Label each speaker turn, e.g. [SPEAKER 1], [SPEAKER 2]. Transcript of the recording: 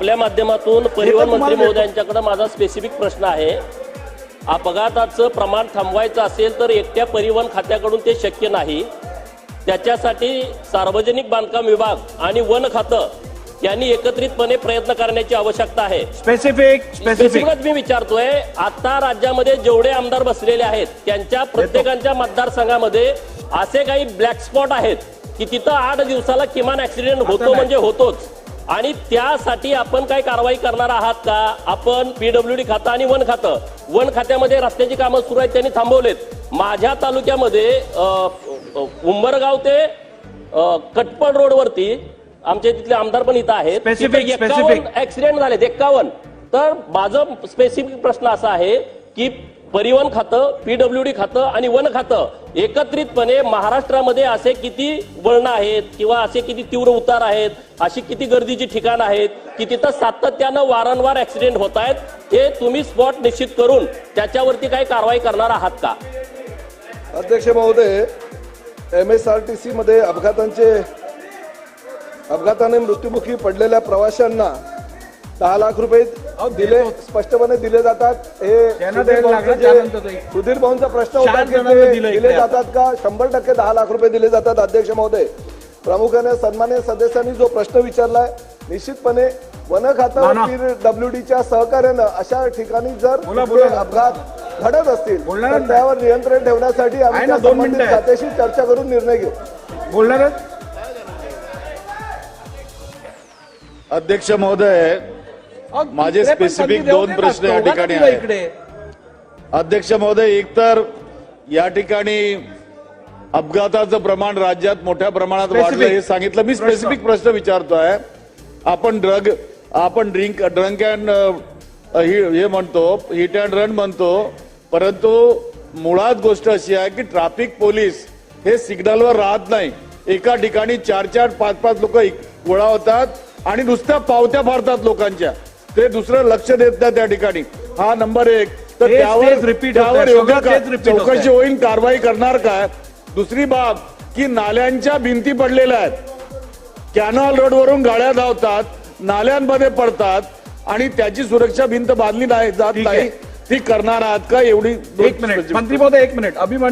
[SPEAKER 1] आपल्या माध्यमातून परिवहन मंत्री. महोदयांच्याकडे माझा स्पेसिफिक प्रश्न आहे. अपघाताचं प्रमाण थांबवायचं असेल तर एकट्या परिवहन खात्याकडून ते शक्य नाही. त्याच्यासाठी सार्वजनिक बांधकाम विभाग आणि वन खातं यांनी एकत्रितपणे प्रयत्न करण्याची आवश्यकता आहे.
[SPEAKER 2] स्पेसिफिक स्पेसिफिक
[SPEAKER 1] स्पेसिफिकच मी विचारतोय आता राज्यामध्ये जेवढे आमदार बसलेले आहेत त्यांच्या प्रत्येकांच्या मतदारसंघामध्ये असे काही ब्लॅक स्पॉट आहेत की तिथं आठ दिवसाला किमान ऍक्सिडेंट होतो. म्हणजे होतोच. आणि त्यासाठी आपण काय कारवाई करणार आहात का? आपण पीडब्ल्यूडी खातं आणि वन खातं. वन खात्यामध्ये रस्त्याची कामं सुरू आहेत त्यांनी थांबवलेत. माझ्या तालुक्यामध्ये उंबरगाव ते अ, कटपळ रोडवरती आमचे तिथले आमदार पण इथं आहेत.
[SPEAKER 2] Specific,
[SPEAKER 1] तिथे
[SPEAKER 2] specific.
[SPEAKER 1] 51 ऍक्सिडेंट झालेत एक्कावन्न. तर माझं स्पेसिफिक प्रश्न असा आहे की परिवहन खातं पीडब्ल्यूडी खातं आणि वन खातं एकत्रितपणे महाराष्ट्रामध्ये असे किती वळणं आहेत किंवा असे किती तीव्र उतार आहेत अशी किती गर्दीची ठिकाण आहेत की तिथं सातत्यानं वारंवार ऍक्सिडेंट होत आहेत हे तुम्ही स्पॉट निश्चित करून त्याच्यावरती काही कारवाई करणार आहात का?
[SPEAKER 3] अध्यक्ष महोदय एम एस आर टी सीमध्ये अपघातांचे अपघाताने मृत्युमुखी पडलेल्या प्रवाशांना दहा लाख रुपये दिले स्पष्टपणे दिले जातात हे सुधीर भाऊंचं. सुधीर प्रश्न होता
[SPEAKER 2] चार
[SPEAKER 3] की
[SPEAKER 2] जणांना
[SPEAKER 3] ते
[SPEAKER 2] दिलं
[SPEAKER 3] दिले
[SPEAKER 2] इकडे
[SPEAKER 3] जातात का शंभर टक्के दहा लाख रुपये दिले जातात अध्यक्ष महोदय प्रामुख्याने सन्मान्य सदस्यांनी जो प्रश्न विचारलाय निश्चितपणे वन
[SPEAKER 2] ना,
[SPEAKER 3] खातं
[SPEAKER 2] ना.
[SPEAKER 3] डब्ल्यू डीच्या सहकार्यानं अशा ठिकाणी जर
[SPEAKER 2] बोला,
[SPEAKER 3] कुठे
[SPEAKER 2] बोला.
[SPEAKER 3] अपघात घडत असतील
[SPEAKER 2] बोलणार
[SPEAKER 3] तर
[SPEAKER 2] नाही.
[SPEAKER 3] त्यावर नियंत्रण ठेवण्यासाठी आम्ही
[SPEAKER 2] आहे ना,
[SPEAKER 3] त्या
[SPEAKER 2] दोन
[SPEAKER 3] संबंधित
[SPEAKER 2] मिनिटं आहेत.
[SPEAKER 3] खात्याशी चर्चा करून निर्णय घेऊ
[SPEAKER 2] बोलणार
[SPEAKER 4] अध्यक्ष महोदय माझे specific दोन प्रश्न या ठिकाणी आहेत. अध्यक्ष महोदय एक तर या ठिकाणी अपघाताचं प्रमाण राज्यात मोठ्या प्रमाणात. वाढलं हे सांगितलं. मी स्पेसिफिक प्रश्न विचारतोय. आपण ड्रग आपण ड्रिंक ड्रंक अँड हे म्हणतो हिट अँड रन म्हणतो परंतु मुळात गोष्ट अशी आहे की ट्रॅफिक पोलीस हे सिग्नलवर राहत नाही. एका ठिकाणी चार चार पाच पाच लोक गोळा होतात आणि नुसत्या पावत्या फाडतात लोकांच्या. ते दुसरं लक्ष देत नाही त्या ठिकाणी. हा नंबर एक. तर
[SPEAKER 2] तेच-
[SPEAKER 4] त्यावर
[SPEAKER 2] तेच repeat होतंय.
[SPEAKER 4] त्यावर योग्य
[SPEAKER 2] सगळं तेच repeat होतंय.
[SPEAKER 4] चौकशी होईल कारवाई करणार काय? दुसरी बाब की नाल्यांच्या भिंती पडलेल्या आहेत. कॅनॉल रोडवरून गाड्या धावतात नाल्यांमध्ये पडतात आणि त्याची सुरक्षा भिंत बांधली नाही जात
[SPEAKER 2] ठीक आहे.
[SPEAKER 4] नाही ती करणार आहात का एवढी
[SPEAKER 2] एक मिनिट. मंत्री महोदय एक मिनिट. अभिमन्यू